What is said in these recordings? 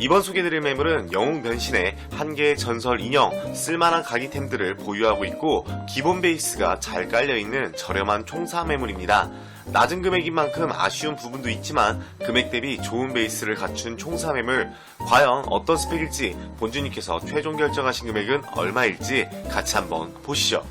이번 소개드릴 매물은 영웅 변신의 한 개의 전설 인형, 쓸만한 각이템들을 보유하고 있고 기본 베이스가 잘 깔려있는 저렴한 총사 매물입니다. 낮은 금액인 만큼 아쉬운 부분도 있지만 금액 대비 좋은 베이스를 갖춘 총사 매물 과연 어떤 스펙일지 본주님께서 최종 결정하신 금액은 얼마일지 같이 한번 보시죠.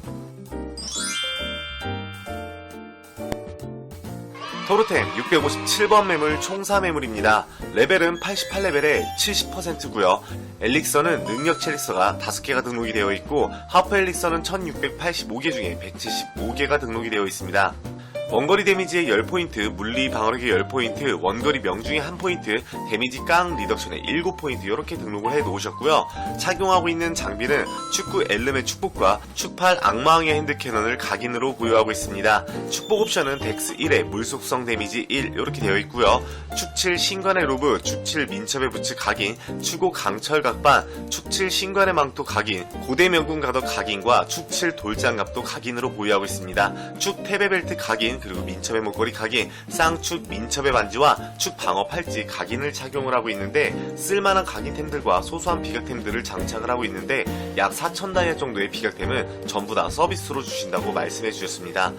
토르템 657번 매물 총사 매물입니다. 레벨은 88레벨에 70%고요. 엘릭서는 능력 첼릭서가 5개가 등록이 되어 있고 하프 엘릭서는 1685개 중에 175개가 등록이 되어 있습니다. 원거리 데미지의 10포인트, 물리 방어력의 10포인트, 원거리 명중의 1포인트, 데미지 깡 리덕션의 7포인트 이렇게 등록을 해 놓으셨고요. 착용하고 있는 장비는 축구 엘름의 축복과 축팔 악마왕의 핸드캐논을 각인으로 보유하고 있습니다. 축복 옵션은 덱스 1에 물속성 데미지 1 이렇게 되어 있고요. 축7 신관의 로브, 축7 민첩의 부츠 각인, 추고 강철 각반, 축7 신관의 망토 각인, 고대 명군 가더 각인과 축7 돌장갑도 각인으로 보유하고 있습니다. 축 패배벨트 각인, 그리고 민첩의 목걸이 각인, 쌍축 민첩의 반지와 축 방어 팔찌 각인을 착용을 하고 있는데 쓸만한 각인템들과 소소한 비각템들을 장착을 하고 있는데 약 4천 다이아 정도의 비각템은 전부 다 서비스로 주신다고 말씀해 주셨습니다.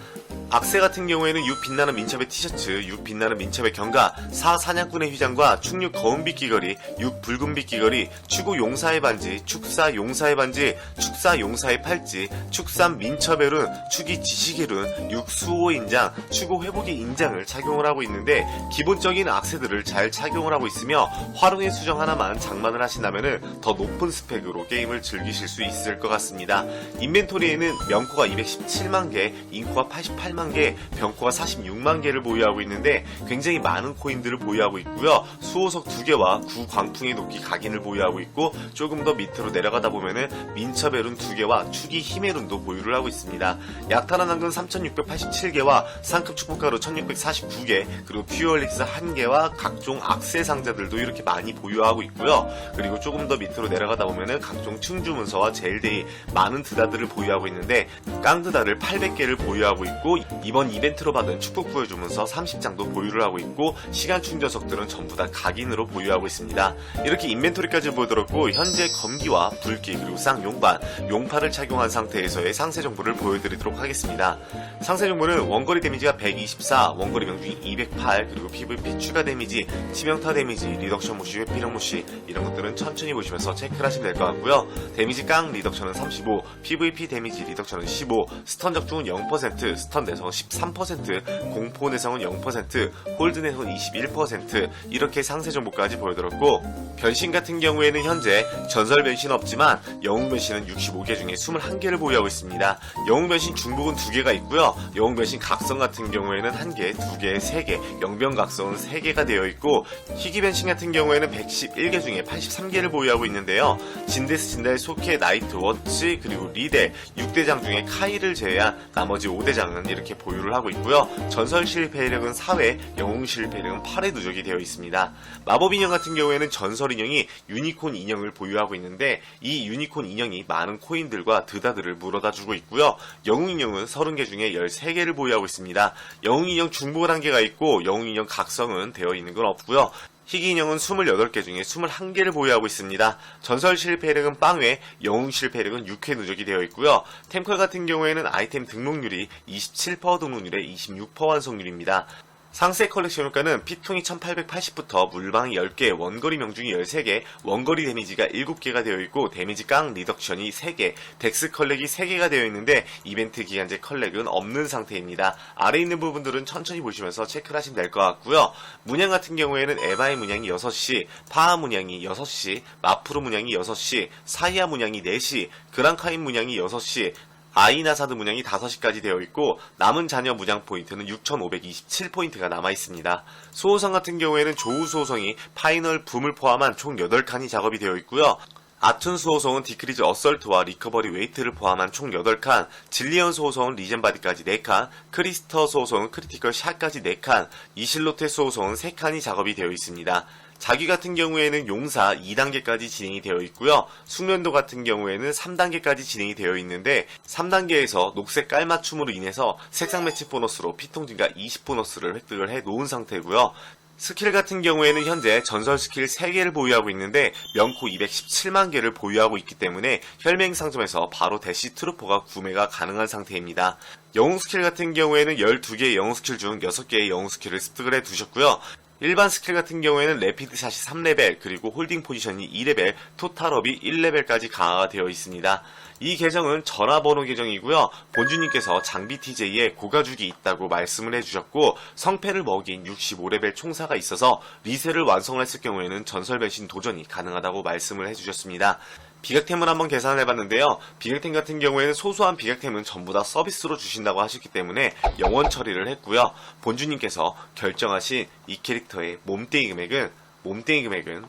악세 같은 경우에는 6 빛나는 민첩의 티셔츠, 6 빛나는 민첩의 경가, 4 사냥꾼의 휘장과 축6 거운빛 귀걸이, 6 붉은빛 귀걸이, 축5 용사의 반지, 축4 용사의 반지, 축4 용사의 팔찌, 축3 민첩의 룬, 축2 지식의 룬, 6 수호 인장, 축5 회복의 인장을 착용을 하고 있는데 기본적인 악세들을 잘 착용을 하고 있으며 화룡의 수정 하나만 장만을 하신다면 더 높은 스펙으로 게임을 즐기실 수 있을 것 같습니다. 인벤토리에는 명코가 217만 개, 인코가 88만 개, 병코가 46만 개를 보유하고 있는데 굉장히 많은 코인들을 보유하고 있고요. 수호석 2개와 구광풍의 도끼 각인을 보유하고 있고 조금 더 밑으로 내려가다 보면은 민첩의 룬 2개와 축이 힘의 룬도 보유를 하고 있습니다. 약탈한 황금 3687개와 상급 축복가루 1649개 그리고 퓨어릭스 1개와 각종 악세 상자들도 이렇게 많이 보유하고 있고요. 그리고 조금 더 밑으로 내려가다 보면은 각종 충주문서와 제일데이 많은 드다들을 보유하고 있는데 깡드다를 800개를 보유하고 있고 이번 이벤트로 받은 축복 구해 주문서 30장도 보유를 하고 있고 시간 충전석들은 전부 다 각인으로 보유하고 있습니다. 이렇게 인벤토리까지 보여드렸고 현재 검기와 불기 그리고 쌍용반 용파를 착용한 상태에서의 상세 정보를 보여드리도록 하겠습니다. 상세 정보는 원거리 데미지가 124, 원거리 명중이 208, 그리고 PVP 추가 데미지, 치명타 데미지, 리덕션 무시, 회피력 무시 이런 것들은 천천히 보시면서 체크를 하시면 될 것 같고요. 데미지 깡 리덕션은 35, PVP 데미지 리덕션은 15, 스턴 적중은 0%, 스턴 내성은 13%, 공포 내성은 0%, 홀드 내성은 21% 이렇게 상세 정보까지 보여드렸고 변신 같은 경우에는 현재 전설 변신 없지만 영웅 변신은 65개 중에 21개를 보유하고 있습니다. 영웅 변신 중복은 2개가 있고요. 영웅 변신 각성 같은 경우에는 1개, 2개, 3개, 영변 각성은 3개가 되어 있고 희귀 변신 같은 경우에는 111개 중에 83개를 보유하고 있는데요. 진데스 진달 소케 나이트 워치 그리고 리델 6대장 중에 카이를 제외한 나머지 5대장은 이렇게 보유를 하고 있고요. 전설 실패력은 4회, 영웅 실패력은 8회 누적이 되어 있습니다. 마법 인형 같은 경우에는 전설 인형이 유니콘 인형을 보유하고 있는데 이 유니콘 인형이 많은 코인들과 드다들을 물어다 주고 있고요. 영웅 인형은 30개 중에 13개를 보유하고 있습니다. 영웅 인형 중복은 1개가 있고 영웅 인형 각성은 되어 있는 건 없고요. 희귀 인형은 28개 중에 21개를 보유하고 있습니다. 전설 실패력은 빵회, 영웅 실패력은 6회 누적이 되어 있고요. 템컬 같은 경우에는 아이템 등록률이 27% 등록률에 26% 완성률입니다. 상세 컬렉션 효과는 피통이 1880부터 물방이 10개, 원거리 명중이 13개, 원거리 데미지가 7개가 되어 있고 데미지 깡 리덕션이 3개, 덱스 컬렉이 3개가 되어 있는데 이벤트 기간제 컬렉은 없는 상태입니다. 아래 있는 부분들은 천천히 보시면서 체크를 하시면 될 것 같고요. 문양 같은 경우에는 에바의 문양이 6시, 파하 문양이 6시, 마프로 문양이 6시, 사이아 문양이 4시, 그랑카인 문양이 6시, 아이나 사드 문양이 5시까지 되어 있고 남은 자녀 문양 포인트는 6,527포인트가 남아 있습니다. 수호성 같은 경우에는 조우 수호성이 파이널 붐을 포함한 총 8칸이 작업이 되어 있고요. 아툰 수호성은 디크리즈 어설트와 리커버리 웨이트를 포함한 총 8칸, 질리언 수호성은 리젠 바디까지 4칸, 크리스터 수호성은 크리티컬 샷까지 4칸, 이실로테 수호성은 3칸이 작업이 되어 있습니다. 자기 같은 경우에는 용사 2단계까지 진행이 되어 있고요. 숙련도 같은 경우에는 3단계까지 진행이 되어 있는데 3단계에서 녹색 깔맞춤으로 인해서 색상 매치 보너스로 피통 증가 20 보너스를 획득을 해 놓은 상태고요. 스킬 같은 경우에는 현재 전설 스킬 3개를 보유하고 있는데 명코 217만 개를 보유하고 있기 때문에 혈맹 상점에서 바로 대시 트루퍼가 구매가 가능한 상태입니다. 영웅 스킬 같은 경우에는 12개의 영웅 스킬 중 6개의 영웅 스킬을 습득을 해 두셨고요. 일반 스킬 같은 경우에는 레피드 샷이 3레벨, 그리고 홀딩 포지션이 2레벨, 토탈업이 1레벨까지 강화가 되어 있습니다. 이 계정은 전화번호 계정이고요. 본주님께서 장비 TJ에 고가죽이 있다고 말씀을 해주셨고 성패를 먹인 65레벨 총사가 있어서 리세를 완성을 했을 경우에는 전설 배신 도전이 가능하다고 말씀을 해주셨습니다. 비각템을 한번 계산을 해봤는데요. 비각템 같은 경우에는 소소한 비각템은 전부 다 서비스로 주신다고 하셨기 때문에 영원 처리를 했고요. 본주님께서 결정하신 이 캐릭터의 몸뚱이 금액은 몸뚱이 금액은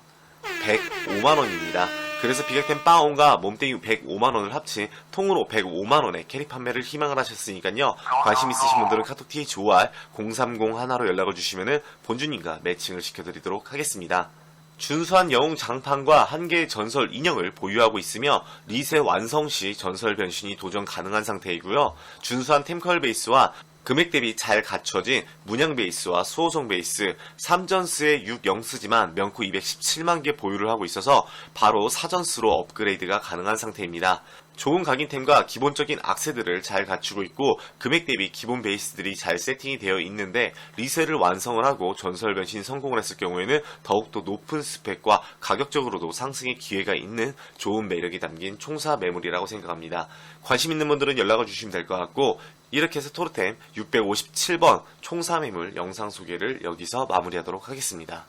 105만원입니다. 그래서 비각템 빠온과 몸뚱이 105만원을 합친 통으로 105만원의 캐릭 판매를 희망을 하셨으니까요. 관심 있으신 분들은 카톡 THOR 030 하나로 연락을 주시면은 본주님과 매칭을 시켜드리도록 하겠습니다. 준수한 영웅 장판과 한 개의 전설 인형을 보유하고 있으며 리세 완성 시 전설 변신이 도전 가능한 상태이고요. 준수한 템컬 베이스와 금액 대비 잘 갖춰진 문양 베이스와 수호성 베이스, 3전스의 6영스지만 명코 217만 개 보유를 하고 있어서 바로 4전스로 업그레이드가 가능한 상태입니다. 좋은 각인템과 기본적인 악세들을 잘 갖추고 있고 금액 대비 기본 베이스들이 잘 세팅이 되어 있는데 리셀을 완성을 하고 전설 변신 성공을 했을 경우에는 더욱더 높은 스펙과 가격적으로도 상승의 기회가 있는 좋은 매력이 담긴 총사 매물이라고 생각합니다. 관심 있는 분들은 연락을 주시면 될 것 같고 이렇게 해서 토르템 657번 총사 매물 영상 소개를 여기서 마무리하도록 하겠습니다.